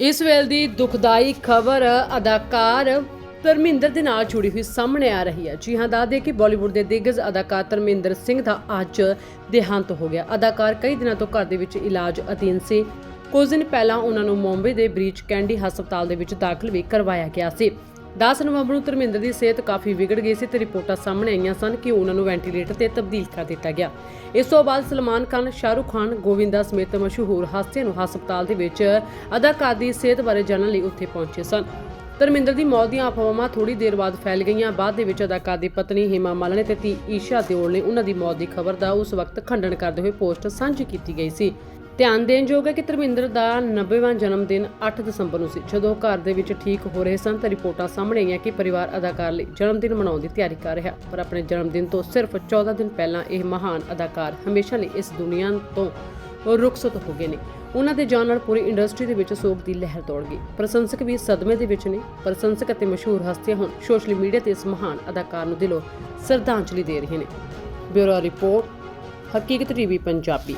ਇਸ ਵੇਲੇ ਦੀ ਦੁਖਦਾਈ ਖਬਰ ਅਦਾਕਾਰ ਧਰਮਿੰਦਰ ਦੇ ਨਾਲ ਜੁੜੀ ਹੋਈ ਸਾਹਮਣੇ ਆ ਰਹੀ ਹੈ। ਜੀ ਹਾਂ ਦੱਸਦੇ ਕਿ ਬਾਲੀਵੁੱਡ ਦੇ ਦਿੱਗਜ ਅਦਾਕਾਰ ਧਰਮਿੰਦਰ ਸਿੰਘ ਦਾ ਅੱਜ ਦੇਹਾਂਤ ਹੋ ਗਿਆ। ਅਦਾਕਾਰ ਕਈ ਦਿਨਾਂ ਤੋਂ ਘਰ ਦੇ ਵਿੱਚ ਇਲਾਜ ਅਧੀਨ ਸੀ। ਕੁਝ ਦਿਨ ਪਹਿਲਾਂ ਉਹਨਾਂ ਨੂੰ ਮੁੰਬਈ ਦੇ ਬ੍ਰੀਚ ਕੈਂਡੀ ਹਸਪਤਾਲ ਦੇ ਵਿੱਚ ਦਾਖਲ ਵੀ ਕਰਵਾਇਆ ਗਿਆ ਸੀ। 10 ਨਵੰਬਰ ਨੂੰ ਧਰਮਿੰਦਰ ਦੀ ਸਿਹਤ ਕਾਫੀ ਵਿਗੜ ਗਈ ਸੀ ਤੇ ਰਿਪੋਰਟਾਂ ਸਾਹਮਣੇ ਆਈਆਂ ਸਨ ਕਿ ਉਹਨਾਂ ਨੂੰ ਵੈਂਟੀਲੇਟਰ ਤੇ ਤਬਦੀਲ ਕਰ ਦਿੱਤਾ ਗਿਆ। ਇਸ ਤੋਂ ਬਾਅਦ ਸਲਮਾਨ ਖਾਨ, ਸ਼ਾਹਰੁਖ ਖਾਨ, ਗੋਵਿੰਦਾ ਸਮੇਤ ਮਸ਼ਹੂਰ ਹਸਤੀਆਂ ਨੂੰ ਹਸਪਤਾਲ ਦੇ ਵਿੱਚ ਅਦਾਕਾਰ ਦੀ ਸਿਹਤ ਬਾਰੇ ਜਾਣਨ ਲਈ ਉੱਥੇ ਪਹੁੰਚੇ ਸਨ। ਧਰਮਿੰਦਰ ਦੀ ਮੌਤ ਦੀਆਂ ਅਫਵਾਹਾਂ ਥੋੜੀ ਦੇਰ ਬਾਅਦ ਫੈਲ ਗਈਆਂ। ਬਾਅਦ ਦੇ ਵਿੱਚ ਅਦਾਕਾਰ ਦੀ ਪਤਨੀ ਹਿਮਾ ਮਾਲਣੇ ਤੇ ਧੀ ਈਸ਼ਾ ਦਿਓਲ ਨੇ ਉਹਨਾਂ ਦੀ ਮੌਤ ਦੀ ਖਬਰ ਦਾ ਉਸ ਵਕਤ ਖੰਡਨ ਕਰਦੇ ਹੋਏ ਪੋਸਟ ਸਾਂਝੀ ਕੀਤੀ ਗਈ ਸੀ। ਧਿਆਨ ਦੇਣਯੋਗ ਹੈ ਕਿ ਧਰਮਿੰਦਰ ਦਾ 90ਵਾਂ ਜਨਮ ਦਿਨ 8 ਦਸੰਬਰ ਨੂੰ ਸੀ। ਜਦੋਂ ਘਰ ਦੇ ਵਿੱਚ ਠੀਕ ਹੋ ਰਹੇ ਸਨ ਤਾਂ ਰਿਪੋਰਟਾਂ ਸਾਹਮਣੇ ਆਈਆਂ ਕਿ ਪਰਿਵਾਰ ਅਦਾਕਾਰ ਲਈ ਜਨਮ ਦਿਨ ਮਨਾਉਣ ਦੀ ਤਿਆਰੀ ਕਰ ਰਿਹਾ। ਪਰ ਆਪਣੇ ਜਨਮ ਦਿਨ ਤੋਂ ਸਿਰਫ 14 ਦਿਨ ਪਹਿਲਾਂ ਇਹ ਮਹਾਨ ਅਦਾਕਾਰ ਹਮੇਸ਼ਾ ਲਈ ਇਸ ਦੁਨੀਆ ਤੋਂ ਰੁਖਸਤ ਹੋ ਗਏ ਨੇ। ਉਹਨਾਂ ਦੇ ਜਾਣ ਨਾਲ ਪੂਰੀ ਇੰਡਸਟਰੀ ਦੇ ਵਿੱਚ ਸੋਗ ਦੀ ਲਹਿਰ ਦੌੜ ਗਈ। ਪ੍ਰਸ਼ੰਸਕ ਵੀ ਸਦਮੇ ਦੇ ਵਿੱਚ ਨੇ। ਪ੍ਰਸ਼ੰਸਕ ਅਤੇ ਮਸ਼ਹੂਰ ਹਸਤੀਆਂ ਹੁਣ ਸੋਸ਼ਲ ਮੀਡੀਆ ਤੇ ਇਸ ਮਹਾਨ ਅਦਾਕਾਰ ਨੂੰ ਦਿਲੋਂ ਸ਼ਰਧਾਂਜਲੀ ਦੇ ਰਹੇ ਨੇ। Bureau report, Haqiqat TV, Punjabi.